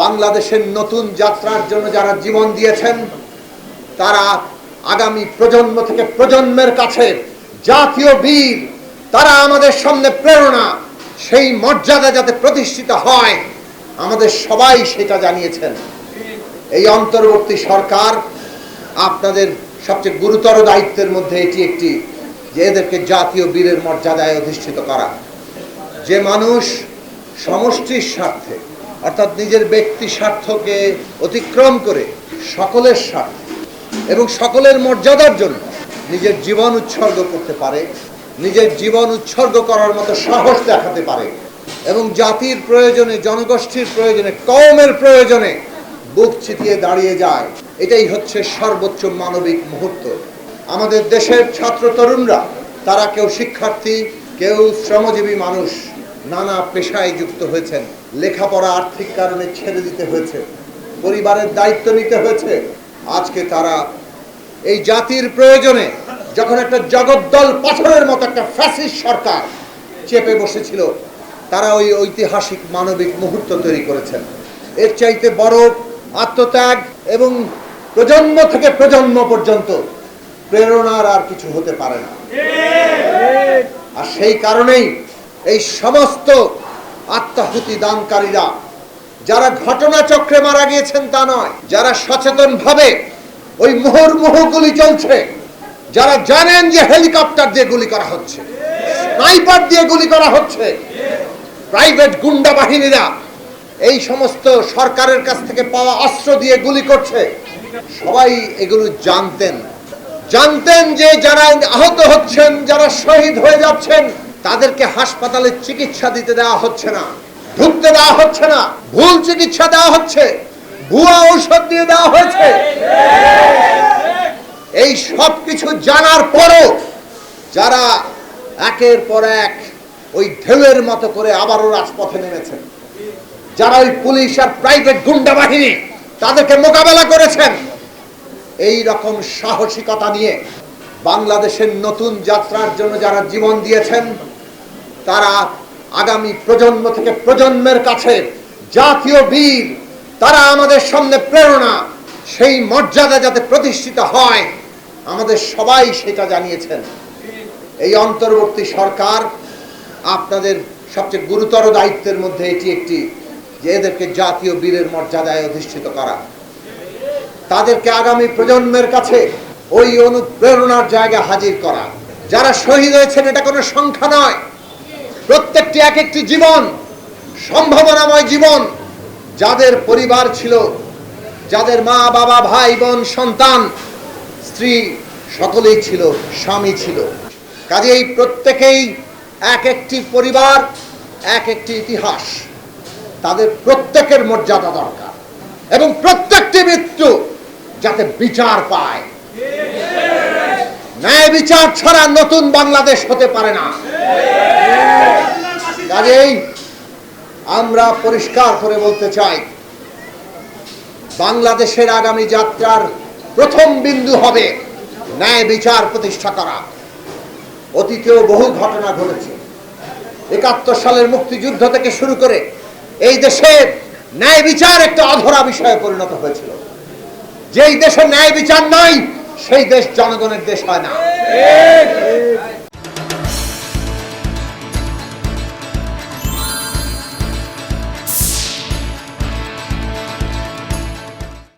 বাংলাদেশের নতুন যাত্রার জন্য যারা জীবন দিয়েছেন, তারা আগামী প্রজন্ম থেকে প্রজন্মের কাছে জাতীয় বীর, তারা আমাদের সামনে প্রেরণা, সেই মর্যাদা যাতে প্রতিষ্ঠিত হয়, আমাদের সবাই সেটা জানিয়েছেন। এই অন্তর্বর্তী সরকার আপনাদের সবচেয়ে গুরুতর দায়িত্বের মধ্যে এটি একটি, যে এদেরকে জাতীয় বীরের মর্যাদায় অধিষ্ঠিত করা। যে মানুষ সমষ্টির স্বার্থে অর্থাৎ নিজের ব্যক্তি স্বার্থকে অতিক্রম করে সকলের স্বার্থ এবং সকলের মর্যাদার জন্য নিজের জীবন উৎসর্গ করতে পারে, নিজের জীবন উৎসর্গ করার মতো সাহস দেখাতে পারে এবং জাতির প্রয়োজনে, জনগোষ্ঠীর প্রয়োজনে কমের প্রয়োজনে বুক চিতিয়ে দাঁড়িয়ে যায়। এটাই হচ্ছে সর্বোচ্চ মানবিক মুহূর্ত। আমাদের দেশের ছাত্র তরুণরা, তারা কেউ শিক্ষার্থী, কেউ শ্রমজীবী মানুষ, নানা পেশায় যুক্ত হয়েছেন। লেখাপড়া আর্থিক কারণে ছেড়ে দিতে হয়েছে, পরিবারের দায়িত্ব নিতে হয়েছে। আজকে তারা এই জাতির প্রয়োজনে যখন একটা জগদ্দল পাথরের মতো একটা ফ্যাসিস্ট সরকার চেপে বসেছিল, তারা ওই ঐতিহাসিক মানবিক মুহূর্ত তৈরি করেছেন। এর চাইতে বড় আত্মত্যাগ এবং প্রজন্ম থেকে প্রজন্ম পর্যন্ত প্রেরণার আর কিছু হতে পারে না। আর সেই কারণেই এই সমস্ত আত্মাহুতি দানকারীরা। যারা ঘটনাচক্রে মারা গিয়েছেন তা নয়, যারা সচেতন ভাবে ওই মুহুর্মুহু গুলি চলছে, যারা জানেন যে হেলিকপ্টার দিয়ে গুলি করা হচ্ছে, স্নাইপার দিয়ে গুলি করা হচ্ছে, প্রাইভেট গুন্ডা বাহিনীরা এই সমস্ত সরকারের কাছ থেকে পাওয়া অস্ত্র দিয়ে গুলি করছে। সবাই এগুলো জানতেন। জানতেন যে যারা আহত হচ্ছেন, যারা শহীদ হয়ে যাচ্ছেন তাদেরকে হাসপাতালে চিকিৎসা দিতে দেওয়া হচ্ছে না, ঢুকতে দেওয়া হচ্ছে না, ভুল চিকিৎসা দেওয়া হচ্ছে, ভুয়া ঔষধ দিয়ে দেওয়া হয়েছে। এই সব কিছু জানার পরও যারা একের পর এক ওই ঢেউয়ের মতো করে আবারও রাজপথে নেমেছেন যারা ওই পুলিশ আর প্রাইভেট গুন্ডা বাহিনী তাদেরকে মোকাবেলা করেছেন, এই রকম সাহসিকতা নিয়ে বাংলাদেশের নতুন যাত্রার জন্য যারা জীবন দিয়েছেন তারা আগামী প্রজন্ম থেকে প্রজন্মের কাছে জাতীয় বীর, তারা আমাদের সামনে প্রেরণা, সেই মর্যাদা যাতে প্রতিষ্ঠিত হয়, আমাদের সবাই সেটা জানিয়েছেন। এই অন্তর্বর্তী সরকার আপনাদের সবচেয়ে গুরুতর দায়িত্বের মধ্যে এটি একটি, যে এদেরকে জাতীয় বীরের মর্যাদায় অধিষ্ঠিত করা। তাদেরকে আগামী প্রজন্মের কাছে ওই অনুপ্রেরণার জায়গা হাজির করা। যারা শহীদ হয়েছেন, এটা কোনো সংখ্যা নয়। প্রত্যেকটি এক একটি জীবন, সম্ভাবনাময় জীবন যাদের পরিবার ছিল, যাদের মা, বাবা, ভাই, বোন, সন্তান, স্ত্রী সকলেই ছিল, স্বামী ছিল। কাজেই প্রত্যেকেই এক একটি পরিবার এক একটি ইতিহাস। তাদের প্রত্যেকের মর্যাদা দরকার। এবং প্রত্যেকটি মৃত্যু যাতে বিচার পায়। ন্যায় বিচার ছাড়া নতুন বাংলাদেশ হতে পারে না। কাজেই আমরা পরিষ্কার করে বলতে চাই, বাংলাদেশের আগামী যাত্রার প্রথম বিন্দু হবে ন্যায় বিচার প্রতিষ্ঠা করা। অতীতেও বহু ঘটনা ঘটেছে। একাত্তর সালের মুক্তিযুদ্ধ থেকে শুরু করে এই দেশের ন্যায় বিচার একটা অধরা বিষয়ে পরিণত হয়েছিল। যেই দেশে ন্যায় বিচার নাই, সেই দেশ জনগণের দেশ হয় না।